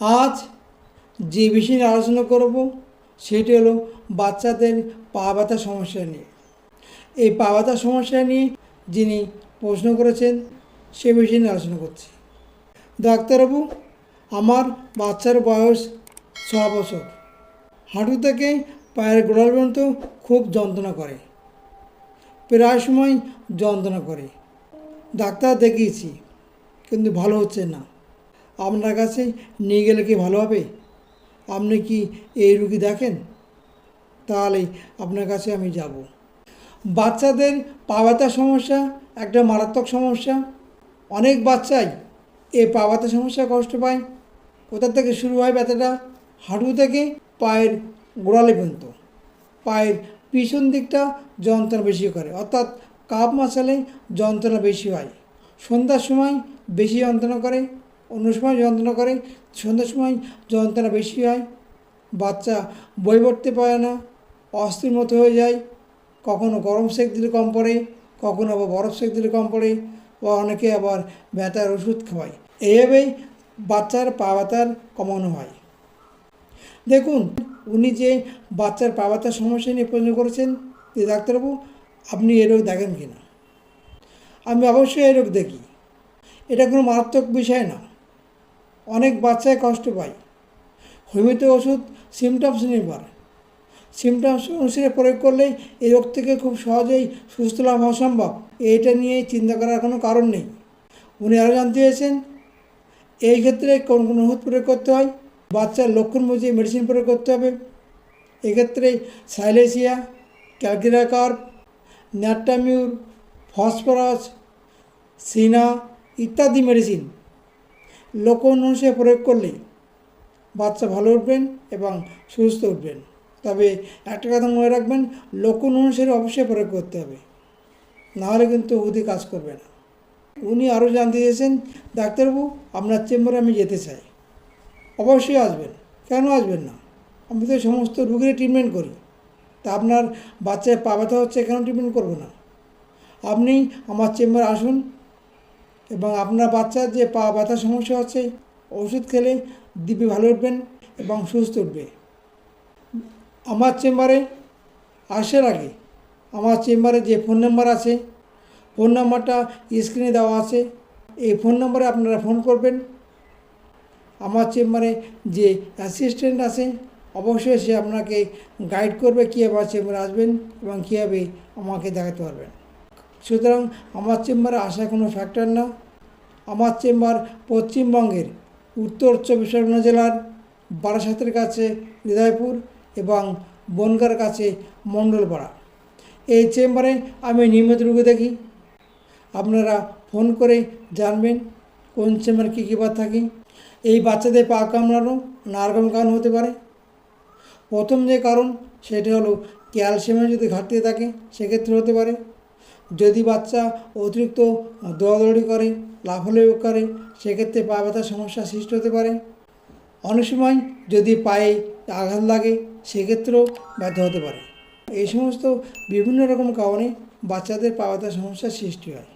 আজ যে বিষয় আলোচনা করব, সেটি হলো বাচ্চাদের পা ব্যথা সমস্যা নিয়ে। এই পা ব্যথা সমস্যা নিয়ে যিনি প্রশ্ন করেছেন, সে বিষয়ে নিয়ে আলোচনা করছি। ডাক্তারবাবু, আমার বাচ্চার বয়স ছ বছর। হাঁটু থেকে পায়ের গোড়াল পর্যন্ত খুব যন্ত্রণা করে। প্রায় সময় যন্ত্রণা করে। ডাক্তার দেখিয়েছি, কিন্তু ভালো হচ্ছে না। আপনার কাছে নিয়ে গেলে কি ভালো হবে? আপনি কি এই রুগী দেখেন? তাহলে আপনার কাছে আমি যাব। বাচ্চাদের পা ব্যথার সমস্যা, একটা মারাত্মক সমস্যা। অনেক বাচ্চাই এই পা ব্যথা সমস্যায় কষ্ট পায়। কোথা থেকে শুরু হয় ব্যথাটা? হাঁটু থেকে পায়ের গোড়ালে পর্যন্ত। পায়ের পিছন দিকটা যন্ত্রণা বেশি করে। অর্থাৎ কাপ মাসালে যন্ত্রণা বেশি হয়। সন্ধ্যার সময় বেশি যন্ত্রণা করে। অন্য সময় যন্ত্রণা করে, সন্ধ্যার সময় যন্ত্রণা বেশি হয়, বাচ্চা বই পড়তে পারে না, অস্থির মতো হয়ে যায়, কখনো গরম সেক দিলে কম পড়ে, কখনো আবার বরফ সেক দিলে কম পড়ে, বা অনেকে আবার ব্যথার ওষুধ খাওয়ায়। এইভাবেই বাচ্চার পা ব্যথার কমানো হয়। দেখুন, উনি যে বাচ্চার পা ব্যথার সমস্যা নিয়ে প্রশ্ন করেছেন যে ডাক্তারবাবু, আপনি এ রোগ দেখেন কি না আমি অবশ্যই এই রোগ দেখি। এটা কোনো মারাত্মক বিষয় না। অনেক বাচ্চায় কষ্ট পায়। হোমিওপ্যাথি ওষুধ সিমটমস নির্ভর। সিমটমস অনুসারে প্রয়োগ করলেই এই রোগ থেকে খুব সহজেই সুস্থ লাভ হওয়া সম্ভব। এইটা নিয়ে চিন্তা করার কোনো কারণ নেই। উনি আরও জানতে চেয়েছেন, এই ক্ষেত্রে কোন কোন ওষুধ প্রয়োগ করতে হয়? বাচ্চার লক্ষণ বুঝে মেডিসিন প্রয়োগ করতে হবে। এক্ষেত্রে সাইলেসিয়া ক্যালকিরাকার্প ন্যাটামিউর ফসফরাস, সিনা ইত্যাদি মেডিসিন লক্ষণ অনুসারে প্রয়োগ করলে বাচ্চা ভালো উঠবেন এবং সুস্থ উঠবেন। তবে একটা কথা মনে রাখবেন লক্ষণ অনুসারে অবশ্যই প্রয়োগ করতে হবে। নাহলে কিন্তু ওদি কাজ করবে না। উনি আরও জানতে চেয়েছেন, ডাক্তারবাবু, আপনার চেম্বারে আমি যেতে চাই। অবশ্যই আসবেন। কেন আসবেন না? আমি তো সমস্ত রুগীর ট্রিটমেন্ট করি। তা আপনার বাচ্চায় পা ব্যথা হচ্ছে, কেন ট্রিটমেন্ট করব না? আপনি আমার চেম্বারে আসুন এবং আপনার বাচ্চার যে পা ব্যথার সমস্যা হচ্ছে, ওষুধ খেলে দিব্যি ভালো উঠবেন এবং সুস্থ উঠবে। আমার চেম্বারে আসার আগে আমার চেম্বারে যে ফোন নাম্বার আছে, ফোন নাম্বারটা স্ক্রিনে দেওয়া আছে। এই ফোন নম্বরে আপনারা ফোন করবেন। আমার চেম্বারে যে অ্যাসিস্ট্যান্ট আছে, অবশ্যই সে আপনাকে গাইড করবে কীভাবে চেম্বারে আসবেন এবং কীভাবে আমাকে দেখাতে পারবেন। সুতরাং আমার চেম্বারে আসা কোনো ফ্যাক্টর না আমার চেম্বার পশ্চিমবঙ্গের উত্তর চব্বিশ পরগনা জেলার বারাসাতের কাছে হৃদয়পুর এবং বনগার কাছে মণ্ডলপাড়া। এই চেম্বারে আমি নিয়মিত রোগী দেখি। আপনারা ফোন করে জানবেন কোন চেম্বার কী কী বার থাকে। এই বাচ্চাদের পা কামড়ানো নানারকম কারণ হতে পারে। প্রথম যে কারণ সেটা হলো ক্যালসিয়ামের যদি ঘাটতি থাকে, সেক্ষেত্রে হতে পারে। যদি বাচ্চা অতিরিক্ত দৌড়াদৌড়ি করে লাফলেও করে, সেক্ষেত্রে পা ব্যথার সমস্যা সৃষ্টি হতে পারে। অনেক সময় যদি পায়ে আঘাত লাগে, সেক্ষেত্রেও ব্যথা হতে পারে। এই সমস্ত বিভিন্ন রকম কারণে বাচ্চাদের পা ব্যথার সমস্যার সৃষ্টি হয়।